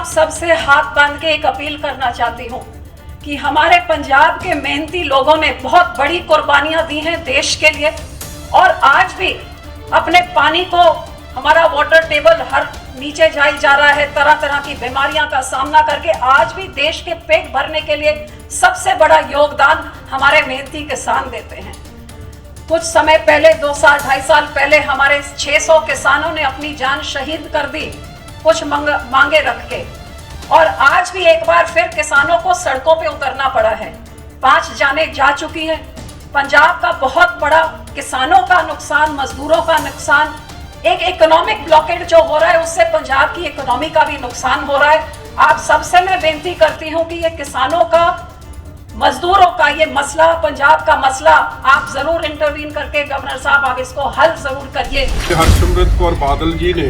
आप सबसे हाथ बाँध के एक अपील करना चाहती हूँ कि हमारे पंजाब के मेहनती लोगों ने बहुत बड़ी कुर्बानियाँ दी हैं देश के लिए और आज भी अपने पानी को हमारा वाटर टेबल हर नीचे जाई जा रहा है तरह तरह की बीमारियाँ का सामना करके आज भी देश के पेट भरने के लिए सबसे बड़ा योगदान हमारे मेहनती किसान देते हैं। कुछ समय पहले, दो साल, ढाई साल पहले हमारे 600 किसानों ने अपनी जान शहीद कर दी। कुछ मंग, मांगे रख के। और आज भी एक बार फिर किसानों को सड़कों पे उतरना पड़ा है। पाँच जाने जा चुकी है। पंजाब का बहुत बड़ा किसानों का नुकसान मजदूरों का नुकसान एक इकोनॉमिक ब्लॉकेट जो हो रहा है उससे पंजाब की इकोनॉमी का भी नुकसान हो रहा है। आप सबसे मैं बेनती करती हूँ कि ये किसानों का मजदूरों का ये मसला पंजाब का मसला आप ज़रूर इंटरवीन करके गवर्नर साहब आप इसको हल ज़रूर करिए। हरसिमरत कौर बादल जी ने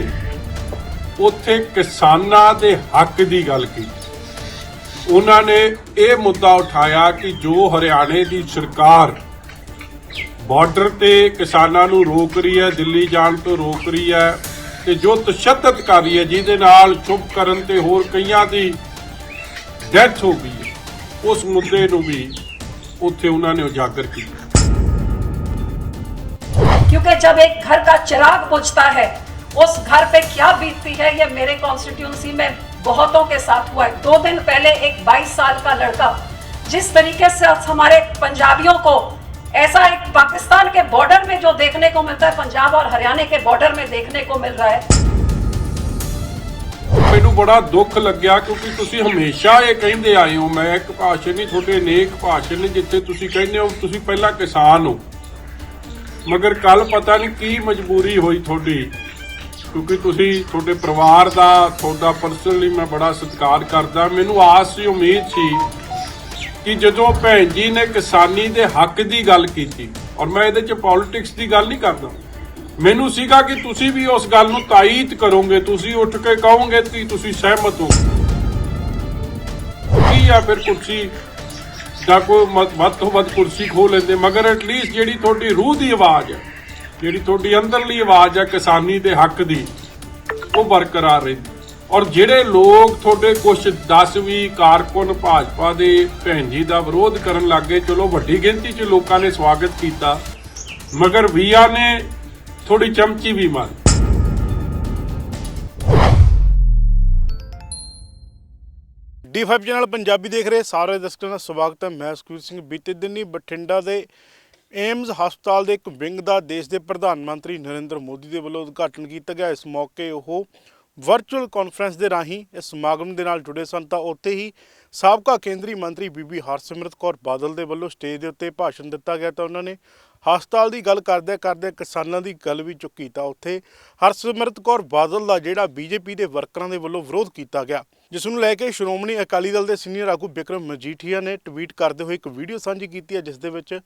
ਉੱਥੇ ਕਿਸਾਨਾਂ ਦੇ ਹੱਕ ਦੀ ਗੱਲ ਕੀਤੀ ਉਹਨਾਂ ਨੇ ਇਹ ਮੁੱਦਾ ਉਠਾਇਆ ਕਿ ਜੋ ਹਰਿਆਣੇ ਦੀ ਸਰਕਾਰ ਬਾਰਡਰ ਤੇ ਕਿਸਾਨਾਂ ਨੂੰ ਰੋਕ ਰਹੀ ਹੈ ਦਿੱਲੀ ਜਾਣ ਤੋਂ ਰੋਕ ਰਹੀ ਹੈ ਤੇ ਜੋ ਤਸ਼ੱਦਦ ਕਰ ਰਹੀ ਹੈ ਜਿਹਦੇ ਨਾਲ ਚੁੱਪ ਕਰਨ ਤੇ ਹੋਰ ਕਈਆਂ ਦੀ ਡੈਥ ਹੋ ਗਈ ਹੈ ਉਸ ਮੁੱਦੇ ਨੂੰ ਵੀ ਉੱਥੇ ਉਹਨਾਂ ਨੇ ਉਜਾਗਰ ਕੀਤਾ क्योंकि जब एक घर का चिराग बुझता है उस घर पे क्या बीतती है ये मेरे कॉन्स्टिट्यूंसी में बहुतों के साथ हुआ है दो दिन पहले एक 22 साल का लड़का जिस तरीके से हमारे पंजाबियों को ऐसा एक पाकिस्तान के बॉर्डर में जो देखने को मिलता है पंजाब और हरियाणा के बॉर्डर में देखने को मिल रहा है ਮੈਨੂੰ ਬੜਾ ਦੁੱਖ ਲੱਗਿਆ ਕਿਉਂਕਿ ਤੁਸੀਂ ਹਮੇਸ਼ਾ ਇਹ ਕਹਿੰਦੇ ਆਏ ਹੋ ਮੈਂ ਇੱਕ ਭਾਸ਼ਣ ਨਹੀਂ ਤੁਹਾਡੇ ਅਨੇਕ ਭਾਸ਼ਣ ਨੇ ਜਿੱਥੇ ਤੁਸੀਂ ਕਹਿੰਦੇ ਹੋ ਤੁਸੀਂ ਪਹਿਲਾਂ ਕਿਸਾਨ ਹੋ ਮਗਰ ਕੱਲ ਪਤਾ ਨਹੀਂ ਕੀ ਮਜਬੂਰੀ ਹੋਈ ਤੁਹਾਡੀ ਕਿਉਂਕਿ ਤੁਸੀਂ ਤੁਹਾਡੇ ਪਰਿਵਾਰ ਦਾ, ਤੁਹਾਡਾ ਪਰਸਨਲੀ ਮੈਂ ਬੜਾ ਸਤਿਕਾਰ ਕਰਦਾ। ਮੈਨੂੰ ਆਸ ਸੀ, ਉਮੀਦ ਸੀ ਕਿ ਜਦੋਂ ਭੈਣ ਜੀ ਨੇ ਕਿਸਾਨੀ ਦੇ ਹੱਕ ਦੀ ਗੱਲ ਕੀਤੀ, ਔਰ ਮੈਂ ਇਹਦੇ ਚ ਪੋਲਿਟਿਕਸ ਦੀ ਗੱਲ ਨਹੀਂ ਕਰਦਾ, ਮੈਨੂੰ ਸੀਗਾ ਕਿ ਤੁਸੀਂ ਵੀ ਉਸ ਗੱਲ ਨੂੰ ਤਾਇਦ ਕਰੋਗੇ, ਤੁਸੀਂ ਉੱਠ ਕੇ ਕਹੋਗੇ ਕਿ ਤੁਸੀਂ ਸਹਿਮਤ ਹੋ। ਕੀ ਆ ਫਿਰ ਕੁਰਸੀ? ਜਾਂ ਕੋਈ ਵੱਧ ਤੋਂ ਵੱਧ ਕੁਰਸੀ ਖੋ ਲੈਂਦੇ, ਮਗਰ ਐਟਲੀਸਟ ਜਿਹੜੀ ਤੁਹਾਡੀ ਰੂਹ ਦੀ ਆਵਾਜ਼ ਹੈ। ਜਿਹੜੀ ਤੁਹਾਡੀ ਅੰਦਰਲੀ ਆਵਾਜ਼ ਹੈ ਕਿਸਾਨੀ ਦੇ ਹੱਕ ਦੀ, ਉਹ ਬਰਕਰਾਰ ਰਹਿੰਦੀ। ਔਰ ਜਿਹੜੇ ਲੋਕ ਤੁਹਾਡੇ ਕੁਝ 10 ਵੀ ਕਾਰਕੁਨ ਭਾਜਪਾ ਦੇ ਭੈਣ ਜੀ ਦਾ ਵਿਰੋਧ ਕਰਨ ਲੱਗੇ ਚਲੋ ਵੱਡੀ ਗਿਣਤੀ 'ਚ ਲੋਕਾਂ ਨੇ ਸਵਾਗਤ ਕੀਤਾ, ਮਗਰ ਵੀਆ ਨੇ ਥੋੜੀ ਚਮਚੀ ਵੀ ਮਾਰੀ। ਡੀ5 ਚੈਨਲ ਪੰਜਾਬੀ ਦੇਖ ਰਹੇ ਸਾਰੇ ਦਰਸ਼ਕਾਂ ਦਾ ਸਵਾਗਤ ਹੈ। ਮੈਂ ਸੁਖਵੀਰ ਸਿੰਘ, ਬੀਤੇ ਦਿਨੀ ਬਠਿੰਡਾ ਦੇ ਏਮਜ਼ ਹਸਪਤਾਲ ਦੇ ਇੱਕ ਵਿੰਗ ਦਾ ਦੇਸ਼ ਦੇ ਪ੍ਰਧਾਨ ਮੰਤਰੀ ਨਰਿੰਦਰ ਮੋਦੀ ਦੇ ਵੱਲੋਂ ਉਦਘਾਟਨ ਕੀਤਾ ਗਿਆ। ਇਸ ਮੌਕੇ ਉਹ ਵਰਚੁਅਲ ਕਾਨਫਰੰਸ ਦੇ ਰਾਹੀਂ ਇਸ ਸਮਾਗਮ ਦੇ ਨਾਲ ਜੁੜੇ ਸਨ। ਤਾਂ ਉੱਥੇ ਹੀ ਸਾਬਕਾ ਕੇਂਦਰੀ ਮੰਤਰੀ ਬੀਬੀ ਹਰਸਿਮਰਤ ਕੌਰ ਬਾਦਲ ਦੇ ਵੱਲੋਂ ਸਟੇਜ ਦੇ ਉੱਤੇ ਭਾਸ਼ਣ ਦਿੱਤਾ ਗਿਆ। ਤਾਂ ਉਹਨਾਂ ਨੇ ਹਸਪਤਾਲ ਦੀ ਗੱਲ ਕਰਦੇ ਕਰਦੇ ਕਿਸਾਨਾਂ ਦੀ ਗੱਲ ਵੀ ਚੁੱਕੀ ਤਾਂ ਉੱਥੇ ਹਰਸਿਮਰਤ ਕੌਰ ਬਾਦਲ ਦਾ ਜਿਹੜਾ ਬੀਜੇਪੀ ਦੇ ਵਰਕਰਾਂ ਦੇ ਵੱਲੋਂ ਵਿਰੋਧ ਕੀਤਾ ਗਿਆ, ਜਿਸ ਨੂੰ ਲੈ ਕੇ ਸ਼੍ਰੋਮਣੀ ਅਕਾਲੀ ਦਲ ਦੇ ਸੀਨੀਅਰ ਆਗੂ ਬਿਕਰਮ ਮਜੀਠੀਆ ਨੇ ਟਵੀਟ ਕਰਦੇ ਹੋਏ ਇੱਕ ਵੀਡੀਓ ਸਾਂਝੀ ਕੀਤੀ ਹੈ, ਜਿਸ ਦੇ ਵਿੱਚ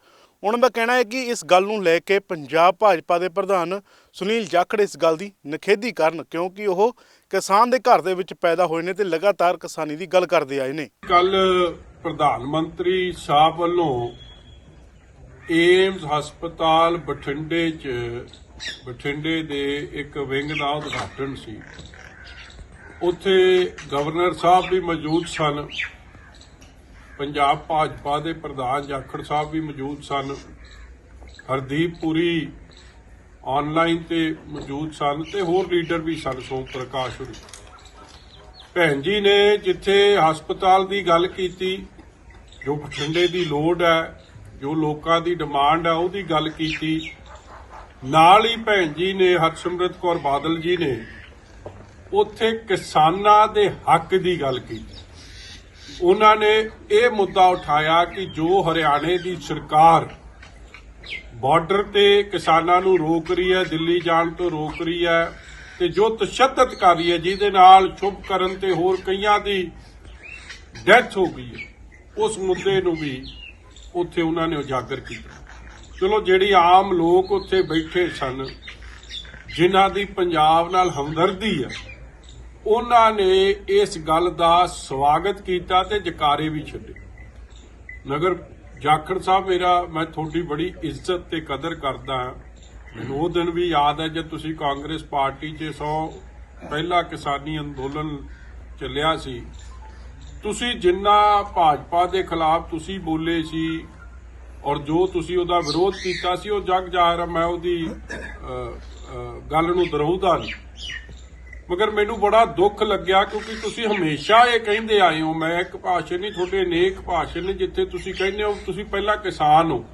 ਉਹਨਾਂ ਦਾ ਕਹਿਣਾ ਹੈ ਕਿ ਇਸ ਗੱਲ ਨੂੰ ਲੈ ਕੇ ਪੰਜਾਬ ਭਾਜਪਾ ਦੇ ਪ੍ਰਧਾਨ ਸੁਨੀਲ ਜਾਖੜ ਇਸ ਗੱਲ ਦੀ ਨਖੇਦੀ ਕਰਨ, ਕਿਉਂਕਿ ਉਹ ਕਿਸਾਨ ਦੇ ਘਰ ਦੇ ਵਿੱਚ ਪੈਦਾ ਹੋਏ ਨੇ ਤੇ ਲਗਾਤਾਰ ਕਿਸਾਨੀ ਦੀ ਗੱਲ ਕਰਦੇ ਆਏ ਨੇ। ਕੱਲ ਪ੍ਰਧਾਨ ਮੰਤਰੀ ਸਾਹਿਬ ਵੱਲੋਂ ਏਮਸ ਹਸਪਤਾਲ ਬਠਿੰਡੇ 'ਚ, ਬਠਿੰਡੇ ਦੇ ਇੱਕ ਵਿੰਗ ਦਾ ਉਦਘਾਟਨ ਸੀ। ਉੱਥੇ ਗਵਰਨਰ ਸਾਹਿਬ ਵੀ ਮੌਜੂਦ ਸਨ। ਪੰਜਾਬ ਭਾਜਪਾ ਦੇ ਪ੍ਰਧਾਨ ਜਾਖੜ ਸਾਹਿਬ ਵੀ ਮੌਜੂਦ ਸਨ। ਹਰਦੀਪ ਪੁਰੀ ਆਨਲਾਈਨ ਤੇ ਮੌਜੂਦ ਸਨ ਤੇ ਹੋਰ ਲੀਡਰ ਵੀ ਸਨ, ਸੋਮ ਪ੍ਰਕਾਸ਼ ਹੋਰੀ। ਭੈਣ ਜੀ ਨੇ ਜਿੱਥੇ ਹਸਪਤਾਲ ਦੀ ਗੱਲ ਕੀਤੀ, ਜੋ ਬਠਿੰਡੇ ਦੀ ਲੋੜ ਹੈ ਜੋ ਲੋਕਾਂ ਦੀ ਡਿਮਾਂਡ ਹੈ ਉਹਦੀ ਗੱਲ ਕੀਤੀ। ਨਾਲ ਹੀ ਭੈਣ ਜੀ ਨੇ, ਹਰਸਿਮਰਤ ਕੌਰ ਬਾਦਲ ਜੀ ਨੇ, ਉੱਥੇ ਕਿਸਾਨਾਂ ਦੇ ਹੱਕ ਦੀ ਗੱਲ ਕੀਤੀ। ਉਹਨਾਂ ਨੇ ਇਹ ਮੁੱਦਾ ਉਠਾਇਆ ਕਿ ਜੋ ਹਰਿਆਣੇ ਦੀ ਸਰਕਾਰ ਬਾਰਡਰ ਤੇ ਕਿਸਾਨਾਂ ਨੂੰ ਰੋਕ ਰਹੀ ਹੈ, ਦਿੱਲੀ ਜਾਣ ਤੋਂ ਰੋਕ ਰਹੀ ਹੈ ਤੇ ਜੋ ਤਸ਼ੱਦਦ ਕਰ ਰਹੀ ਹੈ, ਜਿਹਦੇ ਨਾਲ ਚੁੱਪ ਕਰਨ ਤੇ ਹੋਰ ਕਈਆਂ ਦੀ ਡੈਥ ਹੋ ਗਈ ਹੈ, ਉਸ ਮੁੱਦੇ ਨੂੰ ਵੀ ਉੱਥੇ ਉਹਨਾਂ ਨੇ ਉਜਾਗਰ ਕੀਤਾ। ਚਲੋ ਜਿਹੜੀ ਆਮ ਲੋਕ ਉੱਥੇ ਬੈਠੇ ਸਨ, ਜਿਨ੍ਹਾਂ ਦੀ ਪੰਜਾਬ ਨਾਲ ਹਮਦਰਦੀ ਹੈ ਉਹਨਾਂ ਨੇ ਇਸ ਗੱਲ ਦਾ ਸਵਾਗਤ ਕੀਤਾ ਤੇ ਜਕਾਰੇ ਵੀ ਛੱਡੇ। ਨਗਰ ਜਾਖੜ ਸਾਹਿਬ, ਮੇਰਾ, ਮੈਂ ਤੁਹਾਡੀ ਬੜੀ ਇੱਜ਼ਤ ਤੇ ਕਦਰ ਕਰਦਾ ਹਾਂ। ਮੈਨੂੰ ਉਹ ਦਿਨ ਵੀ ਯਾਦ ਹੈ ਜਦ ਤੁਸੀਂ ਕਾਂਗਰਸ ਪਾਰਟੀ 'ਚ ਸੌ, ਪਹਿਲਾ ਕਿਸਾਨੀ ਅੰਦੋਲਨ ਚੱਲਿਆ ਸੀ। ਤੁਸੀਂ ਜਿੰਨਾ ਭਾਜਪਾ ਦੇ ਖਿਲਾਫ ਤੁਸੀਂ ਬੋਲੇ ਸੀ ਔਰ ਜੋ ਤੁਸੀਂ ਉਹਦਾ ਵਿਰੋਧ ਕੀਤਾ ਸੀ, ਉਹ ਜਗ ਜ਼ਾਹਰ ਹੈ ਮੈਂ ਉਹਦੀ ਗੱਲ ਨੂੰ ਦਰਹੁਦਾ ਨਹੀਂ। ਮਗਰ ਮੈਨੂੰ ਬੜਾ ਦੁੱਖ ਲੱਗਿਆ ਕਿਉਂਕਿ ਤੁਸੀਂ ਹਮੇਸ਼ਾ ਇਹ ਕਹਿੰਦੇ ਆਏ ਹੋ, ਮੈਂ ਇੱਕ ਭਾਸ਼ਣ ਨਹੀਂ, ਤੁਹਾਡੇ ਅਨੇਕ ਭਾਸ਼ਣ ਨੇ ਜਿੱਥੇ ਤੁਸੀਂ ਕਹਿੰਦੇ ਹੋ, ਤੁਸੀਂ ਪਹਿਲਾਂ ਕਿਸਾਨ ਹੋ।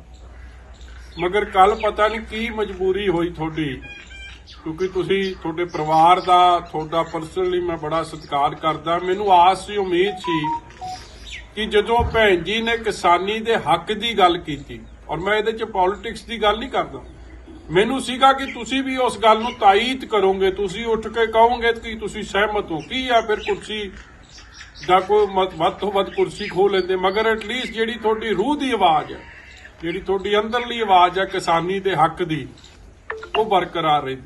ਮਗਰ ਕੱਲ ਪਤਾ ਨਹੀਂ ਕੀ ਮਜਬੂਰੀ ਹੋਈ ਤੁਹਾਡੀ। ਕਿਉਂਕਿ ਤੁਸੀਂ ਤੁਹਾਡੇ ਪਰਿਵਾਰ ਦਾ, ਤੁਹਾਡਾ ਪਰਸਨਲੀ ਮੈਂ ਬੜਾ ਸਤਿਕਾਰ ਕਰਦਾ। ਮੈਨੂੰ ਆਸ ਸੀ, ਉਮੀਦ ਸੀ ਕਿ ਜਦੋਂ ਭੈਣ ਜੀ ਨੇ ਕਿਸਾਨੀ ਦੇ ਹੱਕ ਦੀ ਗੱਲ ਕੀਤੀ, ਔਰ ਮੈਂ ਇਹਦੇ ਚ ਪੋਲਿਟਿਕਸ ਦੀ ਗੱਲ ਨਹੀਂ ਕਰਦਾ, ਮੈਨੂੰ ਸੀਗਾ ਕਿ ਤੁਸੀਂ ਵੀ ਉਸ ਗੱਲ ਨੂੰ ਤਾਇਦ ਕਰੋਗੇ, ਤੁਸੀਂ ਉੱਠ ਕੇ ਕਹੋਗੇ ਕਿ ਤੁਸੀਂ ਸਹਿਮਤ ਹੋ, ਕੀ ਆ ਫਿਰ ਕੁਰਸੀ ਦਾ ਕੋਈ ਵੱਧ ਤੋਂ ਵੱਧ ਕੁਰਸੀ ਖੋ ਲੈਂਦੇ, ਮਗਰ ਐਟਲੀਸਟ ਜਿਹੜੀ ਤੁਹਾਡੀ ਰੂਹ ਦੀ ਆਵਾਜ਼ ਹੈ, ਜਿਹੜੀ ਤੁਹਾਡੀ ਅੰਦਰਲੀ ਆਵਾਜ਼ ਹੈ ਕਿਸਾਨੀ ਦੇ ਹੱਕ ਦੀ, ਉਹ ਬਰਕਰਾਰ ਰਹੀ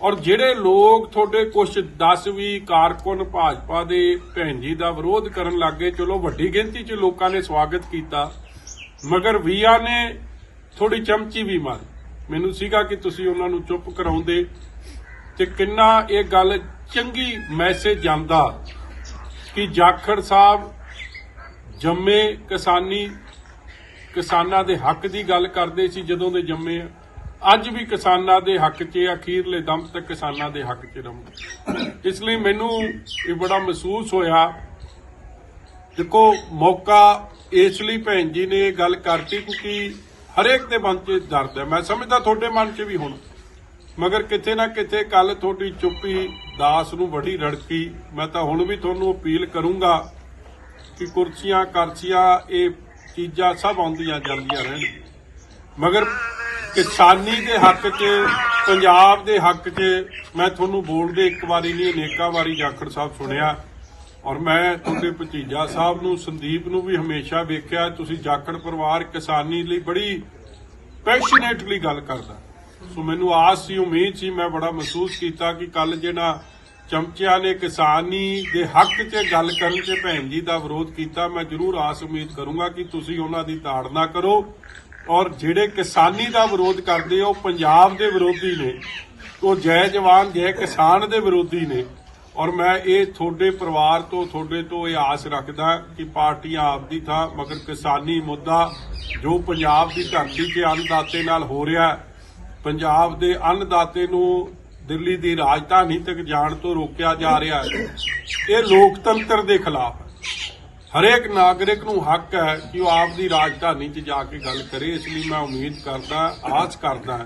ਔਰ ਜਿਹੜੇ ਲੋਕ ਤੁਹਾਡੇ ਕੁਝ 10 ਵੀ ਕਾਰਕੁਨ ਭਾਜਪਾ ਦੇ ਭੈਣ ਜੀ ਦਾ ਵਿਰੋਧ ਕਰਨ ਲੱਗੇ ਚਲੋ ਵੱਡੀ ਗਿਣਤੀ 'ਚ ਲੋਕਾਂ ਨੇ ਸਵਾਗਤ ਕੀਤਾ, ਮਗਰ ਵੀਆ ਨੇ ਥੋੜੀ ਚਮਚੀ ਵੀ ਮਾਰੀ। ਮੈਨੂੰ ਸੀਗਾ ਕਿ ਤੁਸੀਂ ਉਹਨਾਂ ਨੂੰ ਚੁੱਪ ਕਰਾਉਂਦੇ ਤੇ ਕਿੰਨਾ ਇਹ ਗੱਲ ਚੰਗੀ ਮੈਸੇਜ ਜਾਂਦਾ ਕਿ ਜਾਖੜ ਸਾਹਿਬ ਜੰਮੇ ਕਿਸਾਨੀ, ਕਿਸਾਨਾਂ ਦੇ ਹੱਕ ਦੀ ਗੱਲ ਕਰਦੇ ਸੀ ਜਦੋਂ ਦੇ ਜੰਮੇ ਆ। ਅੱਜ ਵੀ ਕਿਸਾਨਾਂ ਦੇ ਹੱਕ 'ਚ ਅਖੀਰਲੇ ਦਮ ਤੱਕ ਕਿਸਾਨਾਂ ਦੇ ਹੱਕ 'ਚ ਰਹੂੰਗੇ ਇਸ ਲਈ ਮੈਨੂੰ ਇਹ ਬੜਾ ਮਹਿਸੂਸ ਹੋਇਆ। ਦੇਖੋ, ਮੌਕਾ ਇਸ ਲਈ ਭੈਣ ਜੀ ਨੇ ਇਹ ਗੱਲ ਕਰਤੀ ਕਿਉਂਕਿ ਹਰੇਕ ਦੇ ਮਨ 'ਚ ਦਰਦ ਹੈ। ਮੈਂ ਸਮਝਦਾ ਤੁਹਾਡੇ ਮਨ 'ਚ ਵੀ ਹੁਣ। ਮਗਰ ਕਿਤੇ ਨਾ ਕਿਤੇ ਕੱਲ ਤੁਹਾਡੀ ਚੁੱਪੀ ਦਾਸ ਨੂੰ ਬੜੀ ਰੜਕੀ। ਮੈਂ ਤਾਂ ਹੁਣ ਵੀ ਤੁਹਾਨੂੰ ਅਪੀਲ ਕਰੂੰਗਾ ਕਿ ਕੁਰਸੀਆਂ, ਕਰਸੀਆਂ, ਇਹ ਚੀਜ਼ਾਂ ਸਭ ਆਉਂਦੀਆਂ ਜਾਂਦੀਆਂ ਰਹਿਣ। ਮਗਰ ਕਿਸਾਨੀ ਦੇ ਹੱਕ 'ਚ, ਪੰਜਾਬ ਦੇ ਹੱਕ 'ਚ, ਮੈਂ ਤੁਹਾਨੂੰ ਬੋਲਦੇ ਇੱਕ ਵਾਰੀ ਨਹੀਂ, ਅਨੇਕਾਂ ਵਾਰੀ ਜਾਖੜ ਸਾਹਿਬ ਸੁਣਿਆ। ਔਰ ਮੈਂ ਤੁਹਾਡੇ ਭਤੀਜਾ ਸਾਹਿਬ ਨੂੰ, ਸੰਦੀਪ ਨੂੰ ਵੀ ਹਮੇਸ਼ਾ ਵੇਖਿਆ। ਤੁਸੀਂ ਜਾਖੜ ਪਰਿਵਾਰ ਕਿਸਾਨੀ ਲਈ ਬੜੀ ਪੈਸ਼ਨੇਟਲੀ ਗੱਲ ਕਰਦਾ। ਸੋ ਮੈਨੂੰ ਆਸ ਸੀ, ਉਮੀਦ ਸੀ, ਮੈਂ ਬੜਾ ਮਹਿਸੂਸ ਕੀਤਾ ਕਿ ਕੱਲ ਜਿਹੜਾ ਚਮਚਿਆਂ ਨੇ ਕਿਸਾਨੀ ਦੇ ਹੱਕ 'ਚ ਗੱਲ ਕਰਨ 'ਚ ਭੈਣ ਜੀ ਦਾ ਵਿਰੋਧ ਕੀਤਾ, ਮੈਂ ਜ਼ਰੂਰ ਆਸ ਉਮੀਦ ਕਰੂੰਗਾ ਕਿ ਤੁਸੀਂ ਉਹਨਾਂ ਦੀ ਤਾੜਨਾ ਕਰੋ। ਔਰ ਜਿਹੜੇ ਕਿਸਾਨੀ ਦਾ ਵਿਰੋਧ ਕਰਦੇ ਉਹ ਪੰਜਾਬ ਦੇ ਵਿਰੋਧੀ ਨੇ, ਉਹ ਜੈ ਜਵਾਨ, ਜੈ ਕਿਸਾਨ ਦੇ ਵਿਰੋਧੀ ਨੇ। ਔਰ ਮੈਂ ਇਹ ਤੁਹਾਡੇ ਪਰਿਵਾਰ ਤੋਂ, ਤੁਹਾਡੇ ਤੋਂ ਇਹ ਆਸ ਰੱਖਦਾ ਕਿ ਪਾਰਟੀਆਂ ਆਪਦੀ ਥਾਂ, ਮਗਰ ਕਿਸਾਨੀ ਮੁੱਦਾ ਜੋ ਪੰਜਾਬ ਦੀ ਧਰਤੀ 'ਤੇ ਅੰਨਦਾਤੇ ਨਾਲ ਹੋ ਰਿਹਾ, ਪੰਜਾਬ ਦੇ ਅੰਨਦਾਤੇ ਨੂੰ ਦਿੱਲੀ ਦੀ ਰਾਜਧਾਨੀ ਤੱਕ ਜਾਣ ਤੋਂ ਰੋਕਿਆ ਜਾ ਰਿਹਾ ਇਹ ਲੋਕਤੰਤਰ ਦੇ ਖਿਲਾਫ ਹੈ। ਹਰੇਕ ਨਾਗਰਿਕ ਨੂੰ ਹੱਕ ਹੈ ਕਿ ਉਹ ਆਪ ਦੀ ਰਾਜਧਾਨੀ 'ਚ ਜਾ ਕੇ ਗੱਲ ਕਰੇ, ਇਸ ਲਈ ਮੈਂ ਉਮੀਦ ਕਰਦਾ, ਆਸ ਕਰਦਾ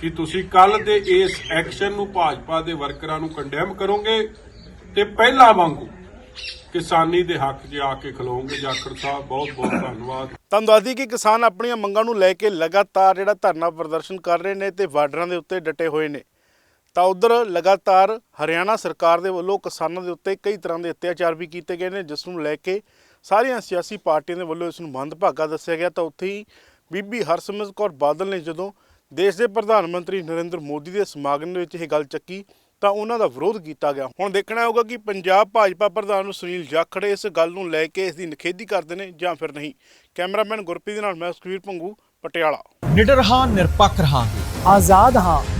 ਕਿ ਤੁਸੀਂ ਕੱਲ ਦੇ ਇਸ ਐਕਸ਼ਨ ਨੂੰ ਭਾਜਪਾ ਦੇ ਵਰਕਰਾਂ ਨੂੰ ਕੰਡੈਮ ਕਰੋਗੇ ਤੇ ਪਹਿਲਾਂ ਵਾਂਗੂ ਕਿਸਾਨੀ ਦੇ ਹੱਕ 'ਚ ਆ ਕੇ ਖਲੋਗੇ ਜਾਖੜ ਸਾਹਿਬ ਬਹੁਤ ਬਹੁਤ ਧੰਨਵਾਦ। ਤੁਹਾਨੂੰ ਦੱਸ ਕਿ ਕਿਸਾਨ ਆਪਣੀਆਂ ਮੰਗਾਂ ਨੂੰ ਲੈ ਕੇ ਲਗਾਤਾਰ ਜਿਹੜਾ ਧਰਨਾ ਪ੍ਰਦਰਸ਼ਨ ਕਰ ਰਹੇ ਨੇ ਤੇ ਬਾਰਡਰਾਂ ਦੇ ਉੱਤੇ ਡਟੇ ਹੋਏ ਨੇ। ਤਾਂ ਉਧਰ ਲਗਾਤਾਰ ਹਰਿਆਣਾ ਸਰਕਾਰ ਦੇ ਵੱਲੋਂ ਕਿਸਾਨਾਂ ਦੇ ਉੱਤੇ ਕਈ ਤਰ੍ਹਾਂ ਦੇ ਅਤਿਆਚਾਰ ਵੀ ਕੀਤੇ ਗਏ ਨੇ, ਜਿਸ ਨੂੰ ਲੈ ਕੇ ਸਾਰੀਆਂ ਸਿਆਸੀ ਪਾਰਟੀਆਂ ਦੇ ਵੱਲੋਂ ਇਸ ਨੂੰ ਮੰਦਭਾਗਾ ਦੱਸਿਆ ਗਿਆ। ਤਾਂ ਉੱਥੇ ਹੀ ਬੀਬੀ ਹਰਸਿਮਰਤ ਕੌਰ ਬਾਦਲ ਨੇ ਜਦੋਂ ਦੇਸ਼ ਦੇ ਪ੍ਰਧਾਨ ਮੰਤਰੀ ਨਰਿੰਦਰ ਮੋਦੀ ਦੇ ਸਮਾਗਮ ਦੇ ਵਿੱਚ ਇਹ ਗੱਲ ਚੱਕੀ, ਤਾਂ ਉਹਨਾਂ ਦਾ ਵਿਰੋਧ ਕੀਤਾ ਗਿਆ। ਹੁਣ ਦੇਖਣਾ ਹੋਊਗਾ ਕਿ ਪੰਜਾਬ ਭਾਜਪਾ ਪ੍ਰਧਾਨ ਸੁਨੀਲ ਜਾਖੜ ਇਸ ਗੱਲ ਨੂੰ ਲੈ ਕੇ ਇਸ ਦੀ ਨਿਖੇਧੀ ਕਰਦੇ ਨੇ ਜਾਂ ਫਿਰ ਨਹੀਂ। ਕੈਮਰਾਮੈਨ ਗੁਰਪ੍ਰੀਤ ਦੇ ਨਾਲ ਮੈਂ ਸੁਖਵੀਰ ਭੰਗੂ, ਪਟਿਆਲਾ। ਨਿਡਰ ਹਾਂ, ਨਿਰਪੱਖ ਰਹਾਂਗੇ। ਆਜ਼ਾਦ ਹਾਂ।